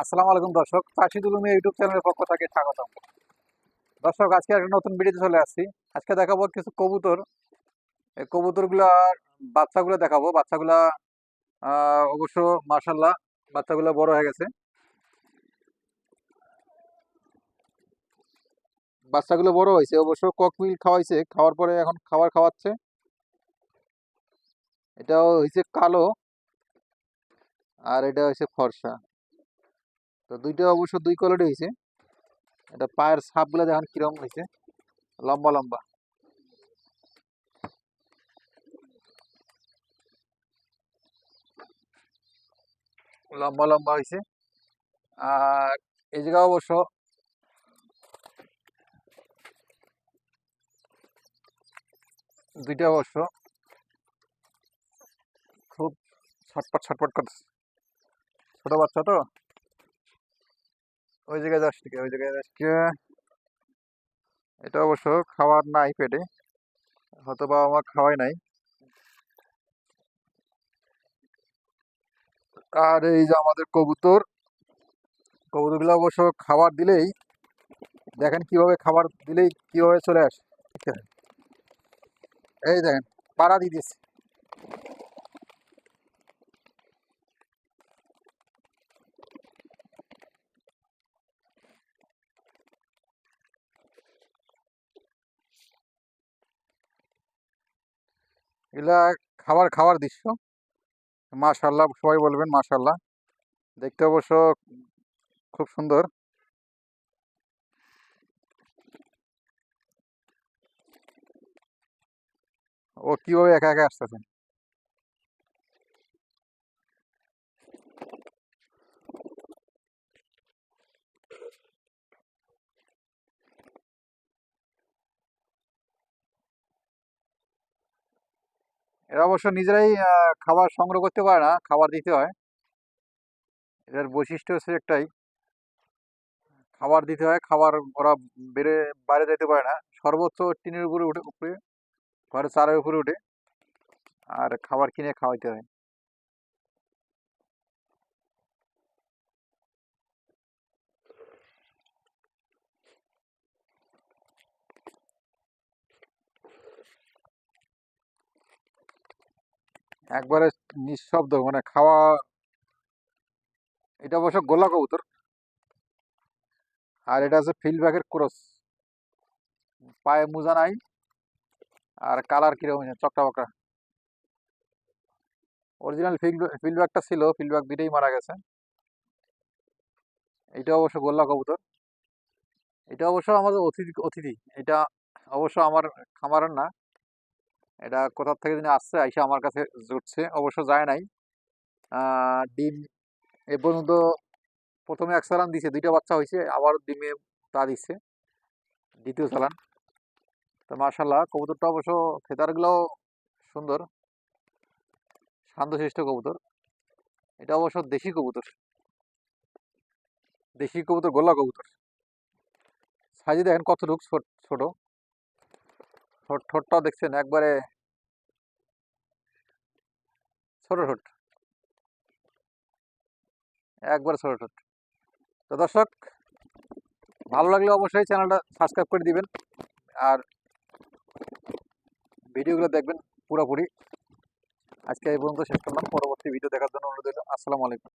আসসালামু আলাইকুম, দর্শক। চাষি ইউটিউব চ্যানেলের পক্ষ থেকে স্বাগতম। দর্শক, আজকে একটা নতুন ভিডিওতে চলে আসছি। আজকে দেখাবো কিছু কবুতর। এই কবুতরগুলার বাচ্চাগুলো দেখাবো। বাচ্চাগুলা অবশ্য মার্শাল্লাহ বাচ্চাগুলো বড় হয়ে গেছে। বাচ্চাগুলো বড় হয়েছে। অবশ্য ককমিল খাওয়াইছে। খাওয়ার পরে এখন খাবার খাওয়াচ্ছে। এটাও হয়েছে কালো। আর এটা হয়েছে ফর্সা। তো দুইটা অবশ্য দুই কোয়ালিটি হয়েছে এটা পায়ের ছাপগুলো দেখেন কীরকম হয়েছে লম্বা লম্বা। লম্বা লম্বা হয়েছে আর এই জায়গা অবশ্য দুইটা অবশ্য খুব ছটপট ছটপট করতেছে। ছোট বাচ্চা তো? ওই জায়গায় যাস থেকে ওই জায়গায় থেকে এটা অবশ্য খাবার নাই পেটে। হয়তো বাবা মা খাওয়াই নাই। আর এই যে আমাদের কবুতর, কবুতরগুলো অবশ্য খাবার দিলেই, দেখেন কীভাবে খাবার দিলেই কীভাবে চলে আসে। এই দেখেন, পাড়া দিয়ে দিয়েছে। এগুলা খাবার খাওয়ার দৃশ্য। মাশাল্লাহ সবাই বলবেন মাশাল্লাহ দেখতে অবশ্য খুব সুন্দর। ও কীভাবে একা একা আসতেছে এরা অবশ্য নিজেরাই খাবার সংগ্রহ করতে পারে না, খাবার দিতে হয়। এদের বৈশিষ্ট্য হচ্ছে একটাই। খাবার দিতে হয়, খাবার ওরা বেড়ে, বাইরে যেতে পারে না। সর্বোচ্চ টিনের উপরে উঠে, উপরে ঘরে চারের উপরে উঠে, আর খাবার কিনে খাওয়াইতে হয়। একবারে নিঃশব্দ মানে খাওয়া এটা অবশ্য গোলা কবুতর। আর এটা আছে ফিল্ডব্যাকের ক্রস। পায়ে মোজা নাই। আর কালার কীরকম চকটা বকরা। অরিজিনাল ফিল্ড ফিল্ডব্যাকটা ছিল ফিল্ডব্যাক দুইটাই মারা গেছে। এটা অবশ্য গোল্লা কবুতর। এটা অবশ্য আমাদের অতিথি অতিথি। এটা অবশ্য আমার খামারের না। এটা কোথার থেকে যিনি আসছে, আইসা আমার কাছে জুটছে, অবশ্য যায় নাই। ডিম এ পর্যন্ত প্রথমে এক চালান দিছে, দুইটা বাচ্চা হয়েছে আবার ডিমে তা দিচ্ছে দ্বিতীয় চালান তো মার্শাল্লাহ কবুতরটা অবশ্য ফেদারগুলোও সুন্দর, শান্তশিষ্ট কবুতর। এটা অবশ্য দেশি কবুতর। দেশি কবুতর, গোল্লা কবুতর। সাইজে দেখেন কতটুক, ছোট ছোট। ঠোঁটটাও দেখছেন একবারে। ছোট ঠোঁট। একবারে ছোট ঠোঁট। তো দর্শক, ভালো লাগলে অবশ্যই চ্যানেলটা সাবস্ক্রাইব করে দিবেন আর ভিডিওগুলো দেখবেন পুরোপুরি। আজকে এই পর্যন্ত শেষ করলাম। পরবর্তী ভিডিও দেখার জন্য অনুরোধ আসসালামু আলাইকুম।